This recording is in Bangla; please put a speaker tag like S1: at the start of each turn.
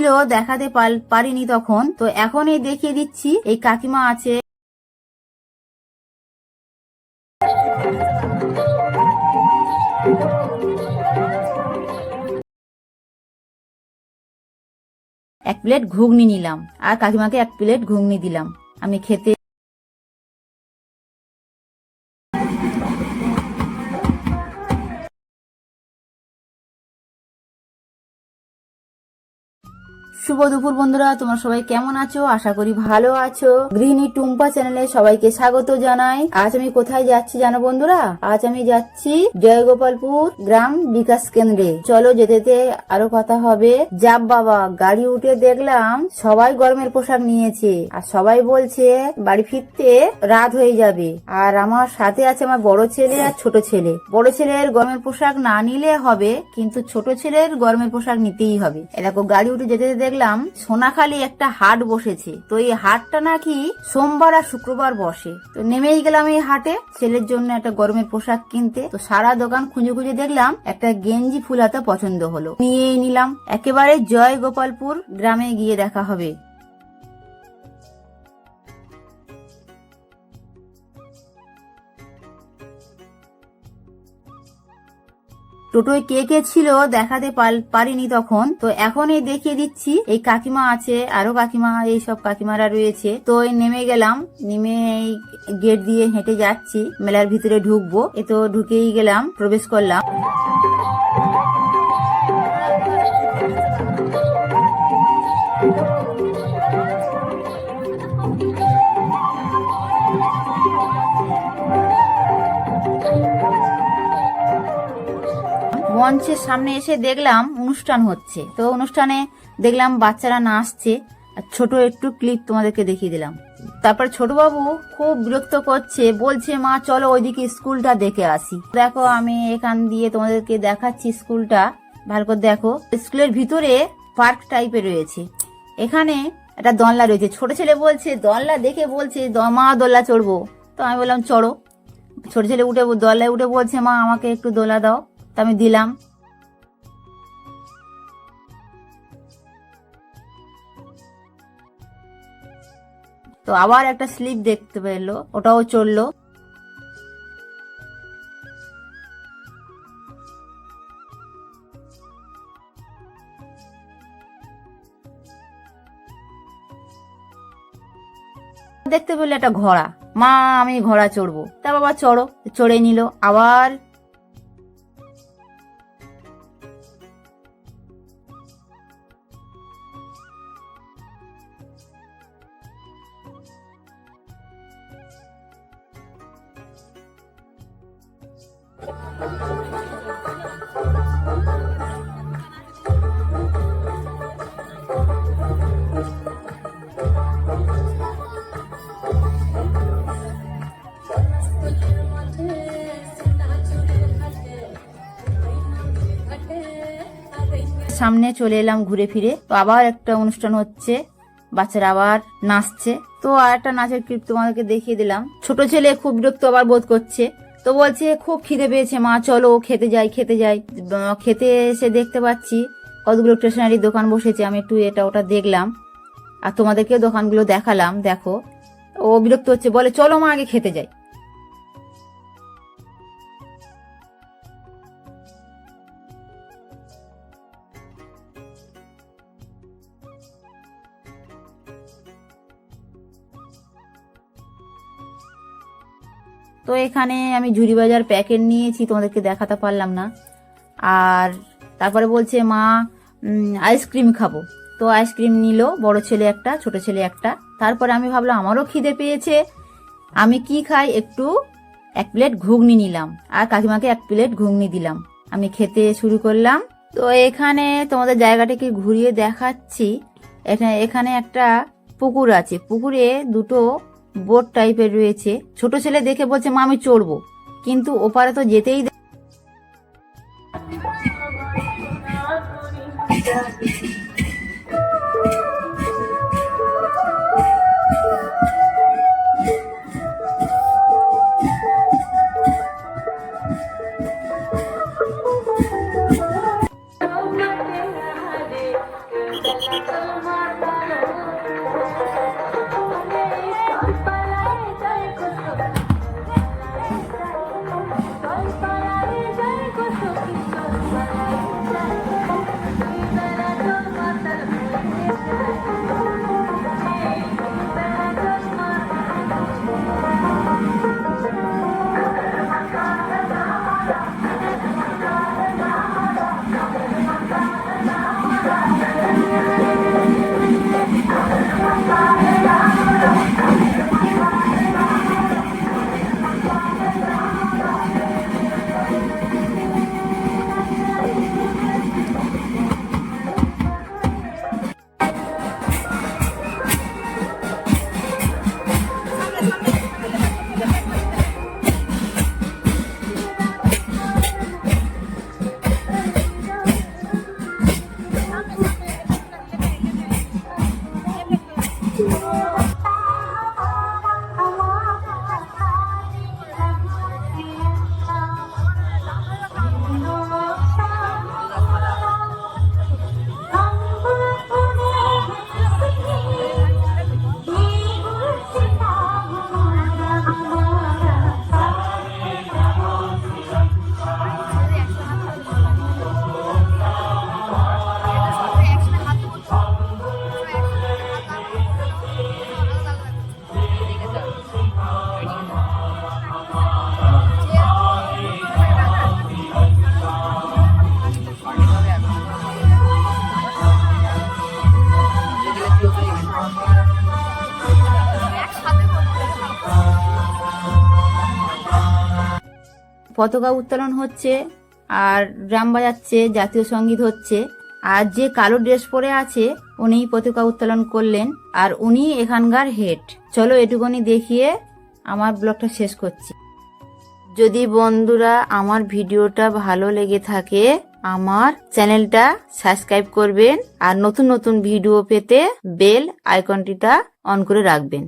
S1: ছিল, দেখাতে পারিনি তখন। তো এখন এই দেখিয়ে দিচ্ছি, এই কাকিমা আছে। এক প্লেট ঘুগনি নিলাম। আর কাকিমাকে এক প্লেট ঘুগনি দিলাম। আমি খেতে শুভ দুপুর বন্ধুরা, তোমরা সবাই কেমন আছো? আশা করি ভালো আছো। গৃহিণী টুম্পা চ্যানেলে সবাইকে স্বাগত জানাই। আজ আমি কোথায় যাচ্ছি জানো বন্ধুরা? আজ আমি যাচ্ছি জয়গোপালপুর গ্রাম বিকাশ কেন্দ্রে। চলো যেতে আরও কথা হবে। যাব বাবা, গাড়ি উঠে দেখলাম সবাই গরমের পোশাক নিয়েছে। আর সবাই বলছে বাড়ি ফিরতে রাত হয়ে যাবে। আর আমার সাথে আছে আমার বড় ছেলে আর ছোট ছেলে। বড় ছেলের গরমের পোশাক না নিলে হবে, কিন্তু ছোট ছেলের গরমের পোশাক নিতেই হবে। এরকম গাড়ি উঠে যেতে যেতে দেখলাম সোনাখালি একটা হাট বসেছে। তো এই হাটটা নাকি সোমবার আর শুক্রবার বসে। তো নেমেই গেলাম এই হাটে, ছেলের জন্য একটা গরমের পোশাক কিনতে। তো সারা দোকান খুঁজে খুঁজে দেখলাম একটা গেঞ্জি ফুল হাতা পছন্দ হলো। নিয়েই নিলাম। একেবারে জয় গোপালপুর গ্রামে গিয়ে দেখা হবে। টোটোয় কে কে ছিল দেখাতে পারিনি তখন। তো এখন এই দেখিয়ে দিচ্ছি, এই কাকিমা আছে, আরও কাকিমা এই সব কাকিমারা রয়েছে। তো নেমে গেলাম, নেমে এই গেট দিয়ে হেঁটে যাচ্ছি, মেলার ভিতরে ঢুকবো। এ তো ঢুকেই গেলাম, প্রবেশ করলাম। মঞ্চের সামনে এসে দেখলাম অনুষ্ঠান হচ্ছে। তো অনুষ্ঠানে দেখলাম বাচ্চারা নাচছে, আর ছোট একটু ক্লিপ তোমাদেরকে দেখিয়ে দিলাম। তারপর ছোট বাবু খুব বিরক্ত করছে, বলছে, মা, চলো ওইদিকে স্কুলটা দেখে আসি। দেখো, আমি এখান দিয়ে তোমাদেরকে দেখাচ্ছি স্কুলটা। ভালো করে দেখো। স্কুলের ভিতরে পার্ক টাইপের রয়েছে। এখানে একটা দোলনা রয়েছে। ছোট ছেলে বলছে, দোলনা দেখে বলছে, "দ- মা, দোলনা চড়বো। তো আমি বললাম, চড়ো। ছোট ছেলে উঠে দোলায় উঠে বলছে, মা, আমাকে একটু দোলা দাও। তা আমি দিলাম। তো আবার একটা স্লিপ দেখতে পেল, ওটাও চলল। দেখতে পেল একটা ঘোড়া। মা, আমি ঘোড়া চড়বো। তা বাবা চড়ো, চড়ে নিল। আবার সামনে চলে এলাম ঘুরে ফিরে। তো আবার একটা অনুষ্ঠান হচ্ছে, বাচ্চারা আবার নাচছে। তো আর একটা নাচের ক্লিপ তোমাদেরকে দেখিয়ে দিলাম। ছোট ছেলে খুব বিরক্ত আবার বোধ করছে। তো বলছে, খুব খিদে পেয়েছে মা, চলো খেতে যাই খেতে যাই। খেতে এসে দেখতে পাচ্ছি কতগুলো স্টেশনারি দোকান বসেছে। আমি একটু এটা ওটা দেখলাম। আর তোমাদেরকে দোকানগুলো দেখালাম, দেখো। ও বিরক্ত হচ্ছে, বলে, চলো মা, আগে খেতে যাই। তো এখানে আমি ঝুড়ি বাজার প্যাকেট নিয়েছি, তোমাদেরকে দেখাতে পারলাম না। আর তারপরে বলছে, মা আইসক্রিম খাব। তো আইসক্রিম নিল, বড় ছেলে একটা, ছোট ছেলে একটা। তারপরে আমি ভাবলাম, আমারও খিদে পেয়েছে। আমি কি খাই? একটু এক প্লেট ঘুগনি নিলাম। আর কাকিমাকে এক প্লেট ঘুগনি দিলাম। আমি খেতে শুরু করলাম। তো এখানে তোমাদের জায়গাটাকে ঘুরিয়ে দেখাচ্ছি। এখানে এখানে একটা পুকুর আছে। পুকুরে দুটো বোট টাইপের রয়েছে। ছোট ছেলে দেখে বলছে মা আমি চড়বো। কিন্তু ওপারে তো যেতেই পতাকা উত্তোলন হচ্ছে, আর ড্রাম বাজাচ্ছে, জাতীয় সংগীত হচ্ছে। আর যে কালো ড্রেস পরে আছে উনি পতাকা উত্তোলন করলেন, আর উনি এখানকার হেড। চলো এটুকুনি দেখিয়ে আমার ব্লগটা শেষ করছি। যদি বন্ধুরা আমার ভিডিওটা ভালো লেগে থাকে, আমার চ্যানেলটা সাবস্ক্রাইব করবেন, আর নতুন নতুন ভিডিও পেতে বেল আইকনটিটা অন করে রাখবেন।